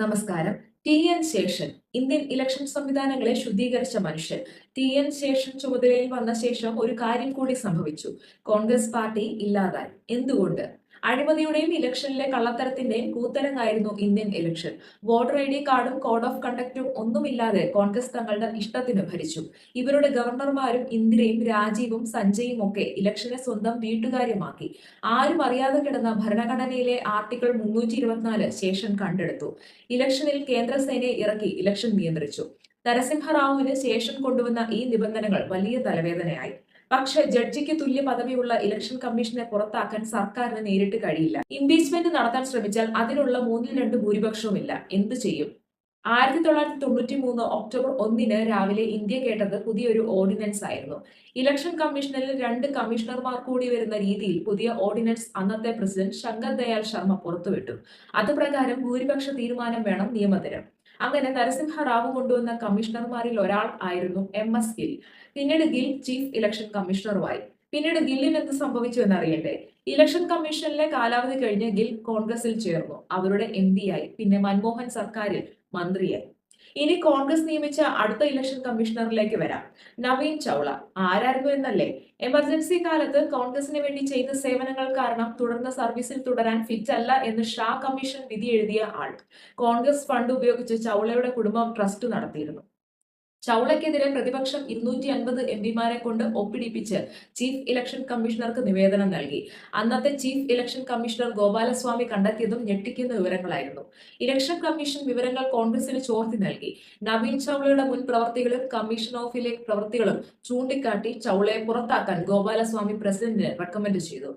നമസ്കാരം. T N Seshan Indian election സംവിധാനങ്ങളെ ശുദ്ധീകരിച്ച മനുഷ്യൻ. ടി എൻ ശേഷൻ ചുമതലയിൽ വന്ന ശേഷം ഒരു കാര്യം കൂടി സംഭവിച്ചു. കോൺഗ്രസ് പാർട്ടി ഇല്ലാതായി. എന്തുകൊണ്ട്? അഴിമതിയുടെയും ഇലക്ഷനിലെ കള്ളത്തരത്തിന്റെയും കൂത്തരങ്ങായിരുന്നു Indian election voter I D കാർഡും കോഡ് ഓഫ് കണ്ടക്റ്റും ഒന്നുമില്ലാതെ കോൺഗ്രസ് തങ്ങളുടെ ഇഷ്ടത്തിന് ഭരിച്ചു. ഇവരുടെ ഗവർണർമാരും ഇന്ദിരയും രാജീവും സഞ്ജയും ഒക്കെ ഇലക്ഷനെ സ്വന്തം വീട്ടുകാര്യമാക്കി ആരും അറിയാതെ കിടന്ന ഭരണഘടനയിലെ ആർട്ടിക്കിൾ മുന്നൂറ്റി ഇരുപത്തിനാല് ശേഷൻ കണ്ടെടുത്തു. ഇലക്ഷനിൽ കേന്ദ്രസേനയെ ഇറക്കി ഇലക്ഷൻ നിയന്ത്രിച്ചു. നരസിംഹറാവുവിന് ശേഷം കൊണ്ടുവന്ന ഈ നിബന്ധനകൾ വലിയ തലവേദനയായി. പക്ഷേ ജഡ്ജിക്ക് തുല്യ പദവിയുള്ള ഇലക്ഷൻ കമ്മീഷനെ പുറത്താക്കാൻ സർക്കാരിന് നേരിട്ട് കഴിയില്ല. ഇംപീച്ച്മെന്റ് നടത്താൻ ശ്രമിച്ചാൽ അതിനുള്ള മൂന്നിൽ രണ്ട് ഭൂരിപക്ഷവുമില്ല. എന്തു ചെയ്യും? ആയിരത്തി തൊള്ളായിരത്തി തൊണ്ണൂറ്റി മൂന്ന് ഒക്ടോബർ ഒന്നിന് രാവിലെ ഇന്ത്യ കേട്ടത് പുതിയൊരു ഓർഡിനൻസ് ആയിരുന്നു. ഇലക്ഷൻ കമ്മീഷനിൽ രണ്ട് കമ്മീഷണർമാർ കൂടി വരുന്ന രീതിയിൽ പുതിയ ഓർഡിനൻസ് അന്നത്തെ പ്രസിഡന്റ് ശങ്കർ ദയാൽ ശർമ്മ പുറത്തുവിട്ടു. അതുപ്രകാരം ഭൂരിപക്ഷ തീരുമാനം വേണം നിയമത്തിന്. അങ്ങനെ നരസിംഹ റാവു കൊണ്ടുവന്ന കമ്മീഷണർമാരിൽ ഒരാൾ ആയിരുന്നു എം എസ് ഗിൽ. പിന്നീട് ഗിൽ ചീഫ് ഇലക്ഷൻ കമ്മീഷണറുമായി. പിന്നീട് ഗില്ലിന് എന്ത് സംഭവിച്ചു എന്നറിയണ്ടേ? ഇലക്ഷൻ കമ്മീഷനിലെ കാലാവധി കഴിഞ്ഞ് ഗിൽ കോൺഗ്രസിൽ ചേർന്നു. അവരുടെ എം ആയി. പിന്നെ മൻമോഹൻ സർക്കാരിൽ മന്ത്രിയായി. ഇനി കോൺഗ്രസ് നിയമിച്ച അടുത്ത ഇലക്ഷൻ കമ്മീഷണറിലേക്ക് വരാം. നവീൻ ചൗള ആരായിരുന്നു എന്നല്ലേ? എമർജൻസി കാലത്ത് കോൺഗ്രസിന് വേണ്ടി ചെയ്ത സേവനങ്ങൾ കാരണം തുടർന്ന് സർവീസിൽ തുടരാൻ ഫിറ്റ് അല്ല എന്ന് ഷാ കമ്മീഷൻ വിധി എഴുതിയ ആൾ. കോൺഗ്രസ് ഫണ്ട് ഉപയോഗിച്ച് ചൗളയുടെ കുടുംബം ട്രസ്റ്റ് നടത്തിയിരുന്നു. ചൗളയ്ക്കെതിരെ പ്രതിപക്ഷം ഇരുന്നൂറ്റി അൻപത് എം പിമാരെ കൊണ്ട് ഒപ്പിടിപ്പിച്ച് ചീഫ് ഇലക്ഷൻ കമ്മീഷണർക്ക് നിവേദനം നൽകി. അന്നത്തെ ചീഫ് ഇലക്ഷൻ കമ്മീഷണർ ഗോപാലസ്വാമി കണ്ടെത്തിയതും ഞെട്ടിക്കുന്ന വിവരങ്ങളായിരുന്നു. ഇലക്ഷൻ കമ്മീഷൻ വിവരങ്ങൾ കോൺഗ്രസിന് ചോർത്തി നൽകി. നവീൻ ചൗളയുടെ മുൻ പ്രവർത്തികളും കമ്മീഷൻ ഓഫിലെ പ്രവൃത്തികളും ചൂണ്ടിക്കാട്ടി ചൗളയെ പുറത്താക്കാൻ ഗോപാലസ്വാമി പ്രസിഡന്റിന് റെക്കമെൻഡ് ചെയ്തു.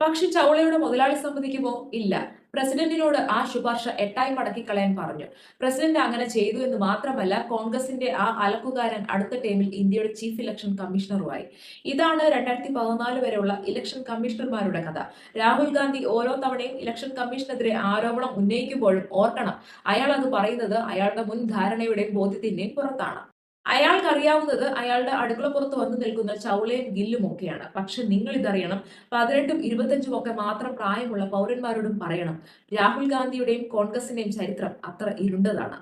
പക്ഷെ ചൗളയുടെ മുതലാളി സമ്മതിക്കുമോ ഇല്ല. പ്രസിഡന്റിനോട് ആ ശുപാർശ എട്ടായി മടക്കി കളയാൻ പറഞ്ഞു. പ്രസിഡന്റ് അങ്ങനെ ചെയ്തു എന്ന് മാത്രമല്ല കോൺഗ്രസിന്റെ ആ അലക്കുകാരൻ അടുത്ത ടൈമിൽ ഇന്ത്യയുടെ ചീഫ് ഇലക്ഷൻ കമ്മീഷണറുമായി. ഇതാണ് രണ്ടായിരത്തി പതിനാല് വരെയുള്ള ഇലക്ഷൻ കമ്മീഷണർമാരുടെ കഥ. രാഹുൽ ഗാന്ധി ഓരോ തവണയും ഇലക്ഷൻ കമ്മീഷനെതിരെ ആരോപണം ഉന്നയിക്കുമ്പോഴും ഓർക്കണം. അയാൾ അത് പറയുന്നത് അയാളുടെ മുൻ ധാരണയുടെയും ബോധ്യത്തിന്റെയും പുറത്താണ്. അയാൾക്ക് അറിയാവുന്നത് അയാളുടെ അടുക്കള പുറത്ത് വന്നു നിൽക്കുന്ന ചൗളയും ഗില്ലും ഒക്കെയാണ്. പക്ഷെ നിങ്ങൾ ഇതറിയണം പതിനെട്ടും ഇരുപത്തഞ്ചും ഒക്കെ മാത്രം പ്രായമുള്ള പൗരന്മാരോടും പറയണം. രാഹുൽ ഗാന്ധിയുടെയും കോൺഗ്രസിന്റെയും ചരിത്രം അത്ര ഇരുണ്ടതാണ്.